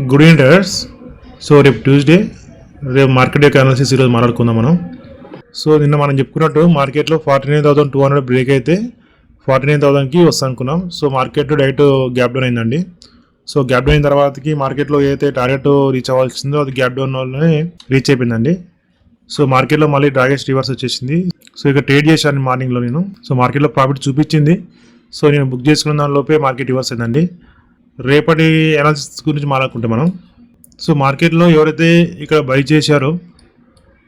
Good evening traders so రేపు Tuesday రేపు market యొక్క అనాలిసిస్ ఈరోజు మాట్లాడుకుందాం మనం. సో నిన్న మనం చెప్పుకున్నట్టు మార్కెట్లో forty nine thousand two hundred break అయితే ఫార్టీ నైన్ థౌసండ్కి వస్తా అనుకున్నాం. So market direct gap down అయిందండి. సో గ్యాప్ డౌన్ అయిన తర్వాతకి మార్కెట్లో ఏదైతే టార్గెట్ రీచ్ అవ్వాల్సిందో అది గ్యాప్ డౌన్ వల్లనే రీచ్ అయిపోయిందండి. సో మార్కెట్లో మళ్ళీ డ్రాగెస్ట్ రివర్స్ వచ్చేసింది. సో ఇక ట్రేడ్ చేశాను మార్నింగ్లో నేను. సో మార్కెట్లో ప్రాఫిట్ చూపించింది. సో నేను బుక్ చేసుకున్న దానిలోపే మార్కెట్ రివర్స్ అయిందండి. రేపటి అనాలిసిస్ గురించి మాట్లాడుకుంటే మనం. సో మార్కెట్లో ఎవరైతే ఇక్కడ బై చేశారో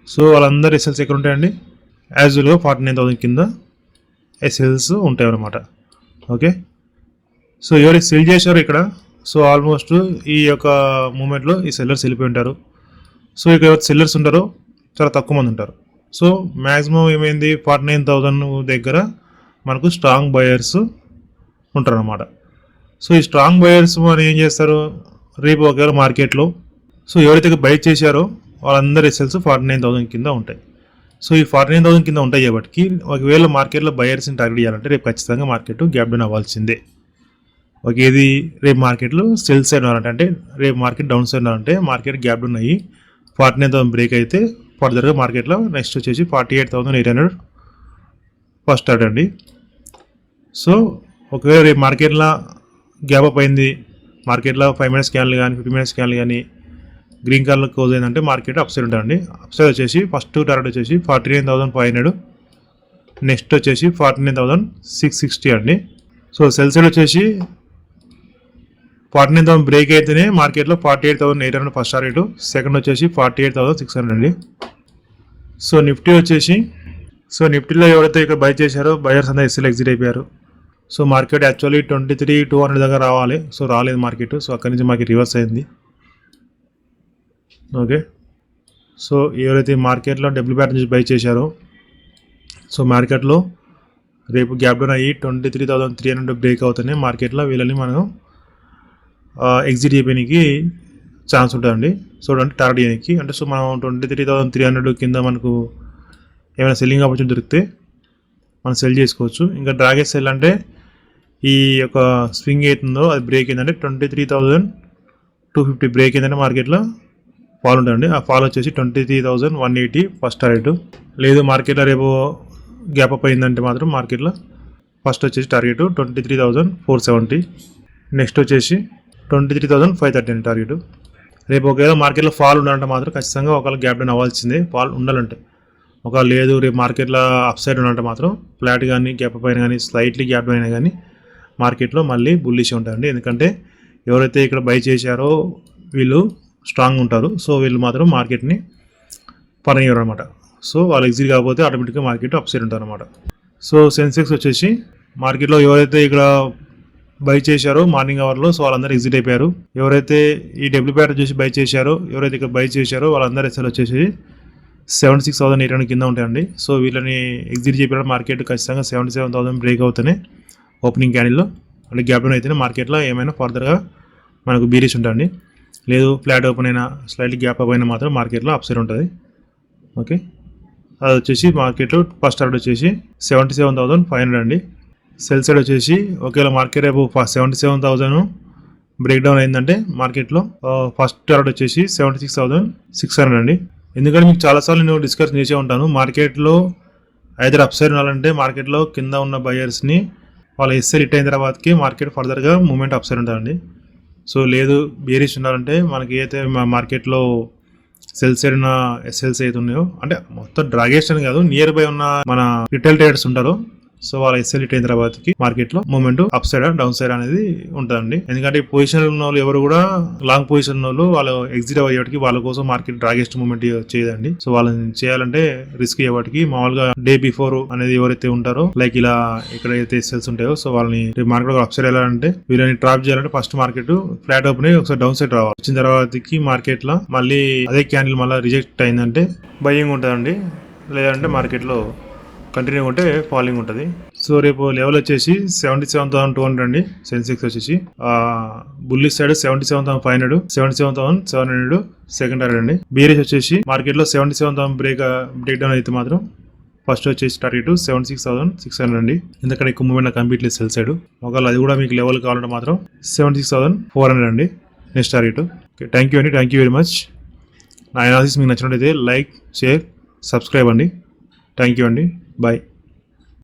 సో వాళ్ళందరూ ఎస్ఎల్స్ ఎక్కడ ఉంటాయండి? యాజ్ యూజువల్గా ఫార్టీ నైన్ థౌసండ్ కింద ఎస్ఎల్స్ ఉంటాయి అన్నమాట. ఓకే సో ఎవరైతే సెల్ చేశారో ఇక్కడ సో ఆల్మోస్ట్ ఈ యొక్క మూమెంట్లో ఈ సెల్లర్స్ వెళ్ళిపోయి ఉంటారు. సో ఇక్కడ ఎవరు సెల్లర్స్ ఉంటారో చాలా తక్కువ మంది ఉంటారు. సో మ్యాక్సిమం ఏమైంది? ఫార్టీ నైన్ థౌసండ్ దగ్గర మనకు స్ట్రాంగ్ బయర్స్ ఉంటారు అన్నమాట సో ఈ స్ట్రాంగ్ బయర్స్ అని ఏం చేస్తారు? రేపు ఒకవేళ మార్కెట్లో సో ఎవరైతే బై చేశారో వాళ్ళందరి ఎస్ఎల్స్ ఫార్టీ నైన్ థౌసండ్ కింద ఉంటాయి. సో ఈ ఫార్టీ నైన్ థౌసండ్ కింద ఉంటాయి కాబట్టి ఒకవేళ మార్కెట్లో బయర్స్ని టార్గెట్ చేయాలంటే రేపు ఖచ్చితంగా మార్కెట్ గ్యాప్ డౌన్ అవ్వాల్సిందే. ఓకే ఇది రేపు మార్కెట్లో సెల్ సైడ్ అంటే రేపు మార్కెట్ డౌన్ సైడ్ ఉన్నారంటే మార్కెట్ గ్యాప్ డౌన్ అయ్యి ఫార్టీ నైన్ థౌసండ్ బ్రేక్ అయితే ఫర్దర్గా మార్కెట్లో నెక్స్ట్ వచ్చేసి forty eight thousand eight hundred first start అండి. సో ఒకవేళ రేపు మార్కెట్లో గ్యాప్ అప్ అయింది. మార్కెట్లో ఫైవ్ మినిట్స్ క్యాన్లు కానీ ఫిఫ్టీ మినిట్స్ క్యాన్లు కానీ గ్రీన్ కలర్ క్లోజ్ అయిందంటే మార్కెట్ అప్సైడ్ ఉంటుందండి వచ్చేసి ఫస్ట్ టార్గెట్ వచ్చేసి forty nine thousand five hundred next వచ్చేసి forty nine thousand six sixty అండి. సో సెల్ సైడ్ వచ్చేసి ఫార్టీ నైన్ థౌసండ్ బ్రేక్ అయితేనే మార్కెట్లో forty eight thousand eight hundred first target second వచ్చేసి forty eight thousand six hundred అండి. So Nifty వచ్చేసి so నిఫ్టీలో ఎవరైతే ఇక్కడ బై చేశారో బయర్స్ అంతా ఎస్ఎల్ ఎగ్జిట్ అయిపోయారు. So market actually twenty three two hundred దగ్గర రావాలి. సో రాలేదు మార్కెట్. సో అక్కడి నుంచి మార్కెట్ రివర్స్ అయింది. ఓకే. సో ఎవరైతే మార్కెట్లో డబ్ల్యూ బ్యాట్ నుంచి బై చేశారో సో మార్కెట్లో రేపు గ్యాప్ డౌన్ అయ్యి twenty three thousand three hundred break అవుతున్నాయి మార్కెట్లో వీళ్ళని మనం ఎగ్జిట్ చేయడానికి ఛాన్స్ ఉంటుందండి. సో అంటే టార్గెట్ చేయడానికి. అంటే సో మనం twenty three thousand three hundred కింద మనకు ఏమైనా సెల్లింగ్ ఆపర్చునిటీ దొరికితే మనం సెల్ చేసుకోవచ్చు. ఇంకా డ్రాగెస్ సెల్ అంటే ఈ యొక్క స్వింగ్ అవుతుందో అది బ్రేక్ అయిందంటే twenty three thousand two fifty break అయిందంటే మార్కెట్లో ఫాల్ ఉంటుందండి. ఆ ఫాల్ వచ్చేసి twenty three thousand one eighty first target లేదు మార్కెట్లో రేపు గ్యాప్ అప్ అయిందంటే మాత్రం మార్కెట్లో ఫస్ట్ వచ్చేసి target twenty three thousand four seventy next వచ్చేసి twenty three thousand five thirty అండి టార్గెట్ రేపు ఒకవేళ మార్కెట్లో ఫాల్ ఉండాలంటే మాత్రం ఖచ్చితంగా ఒకవేళ గ్యాప్ డౌన్ అవ్వాల్సిందే. ఫాల్ ఉండాలంటే. ఒక లేదు రేపు మార్కెట్లో అప్ సైడ్ ఉండాలంటే మాత్రం ఫ్లాట్ కానీ గ్యాప్ పైన కానీ స్లైట్లీ గ్యాప్ అయినా కానీ మార్కెట్లో మళ్ళీ బుల్లిష్ ఉంటారండి ఎందుకంటే ఎవరైతే ఇక్కడ బై చేశారో వీళ్ళు స్ట్రాంగ్ ఉంటారు. సో వీళ్ళు మాత్రం మార్కెట్ని పనియరు అనమాట సో వాళ్ళు ఎగ్జిట్ కాకపోతే ఆటోమేటిక్గా మార్కెట్ అప్సైడ్ ఉంటారు అనమాట సో సెన్సెక్స్ వచ్చేసి మార్కెట్లో ఎవరైతే ఇక్కడ బై చేశారో మార్నింగ్ అవర్లో సో వాళ్ళందరూ ఎగ్జిట్ అయిపోయారు. ఎవరైతే ఈ డబ్ల్యూ ప్యాటర్ చూసి బై చేశారో ఎవరైతే ఇక్కడ బై చేశారో వాళ్ళందరూ ఎస్ఎల్ వచ్చేసి seventy six thousand eight hundred కింద ఉంటాయండి. సో వీళ్ళని ఎగ్జిట్ చేయడం మార్కెట్ ఖచ్చితంగా సెవెంటీ సెవెన్ థౌసండ్ బ్రేక్ అవుతానే ఓపెనింగ్ క్యాండిల్లో అంటే గ్యాప్ డౌన్ అయితేనే మార్కెట్లో ఏమైనా ఫర్దర్గా మనకు బీరీస్ ఉంటాయండి. లేదు ఫ్లాట్ ఓపెన్ అయినా స్లైట్లీ గ్యాప్ అప్ అయినా మాత్రం మార్కెట్లో అప్సైడ్ ఉంటుంది. ఓకే? అది వచ్చేసి మార్కెట్లో ఫస్ట్ ఆర్డర్ వచ్చేసి seventy seven thousand five hundred అండి. సెల్ సైడ్ వచ్చేసి ఒకవేళ మార్కెట్ రేపు seventy seven thousand break down అయిందంటే మార్కెట్లో ఫస్ట్ ఆర్డర్ వచ్చేసి seventy six thousand six hundred అండి. ఎందుకంటే మీకు చాలాసార్లు నేను డిస్కస్ చేసే ఉంటాను మార్కెట్లో ఐదర్ అప్సైడ్ ఉండాలంటే మార్కెట్లో కింద ఉన్న బయర్స్ని వాళ్ళ ఎస్ఎల్ హిట్ అయిన తర్వాతకి మార్కెట్ ఫర్దర్గా మూమెంట్ అప్సైడ్ ఉంటుందండి సో లేదు బేరీస్ ఉండాలంటే మనకి అయితే మార్కెట్లో సెల్ సైడ్ ఉన్న ఎస్ఎల్స్ అయితే ఉన్నాయో అంటే మొత్తం డ్రాగేషన్ కాదు నియర్ బై ఉన్న మన రిటైల్ ట్రేడర్స్ ఉంటారో సో వాళ్ళ ఎస్ఎల్ హిట్ అయిన తర్వాతకి మార్కెట్లో moment up side down side అనేది ఉంటుందండి. ఎందుకంటే ఈ పొజిషన్ ఉన్న వాళ్ళు ఎవరు కూడా లాంగ్ పొజిషన్ ఉన్న వాళ్ళు వాళ్ళు ఎగ్జిట్ అయ్యేటికి వాళ్ళ కోసం మార్కెట్ డ్రాగెస్ట్ మూమెంట్ చేయదండి. సో వాళ్ళని చేయాలంటే రిస్క్ అయ్యేవాటికి మామూలుగా డే బిఫోర్ అనేది ఎవరైతే ఉంటారో లైక్ ఇలా ఎక్కడైతే సెల్స్ ఉంటాయో సో వాళ్ళని మార్కెట్ అప్ సైడ్ వెళ్ళాలంటే వీళ్ళని ట్రాప్ చేయాలంటే ఫస్ట్ మార్కెట్ ఫ్లాట్ ఓపెన్ అయ్యి ఒకసారి డౌన్ సైడ్ రావాలి. వచ్చిన తర్వాతకి మార్కెట్లో మళ్ళీ అదే క్యాండిల్ మళ్ళీ రిజెక్ట్ అయిందంటే భయంగా ఉంటుందండి. లేదంటే మార్కెట్లో కంటిన్యూ ఉంటే ఫాలోయింగ్ ఉంటుంది. సో రేపు లెవెల్ వచ్చేసి seventy seven thousand two hundred అండి సెన్సెక్స్ వచ్చేసి. Bullish side seventy seven thousand five hundred seventy seven thousand seven hundred second hundred అండి. బీరేజ్ వచ్చేసి మార్కెట్లో seventy seven thousand break break down అయితే మాత్రం ఫస్ట్ వచ్చేసి target seventy six thousand six hundred అండి. ఎందుకంటే ఎక్కువ మూమెంట్ కంప్లీట్ లేదు సెల్ సైడ్ ఒకవేళ అది కూడా మీకు లెవెల్ కావాలంటే మాత్రం seventy six thousand four hundred అండి. Next target okay thank you అండి. థ్యాంక్ యూ వెరీ మచ్ నా అనాలిసిస్ మీకు నచ్చినట్టయితే లైక్ షేర్ సబ్స్క్రైబ్ అండి. థ్యాంక్ యూ అండి. Bye.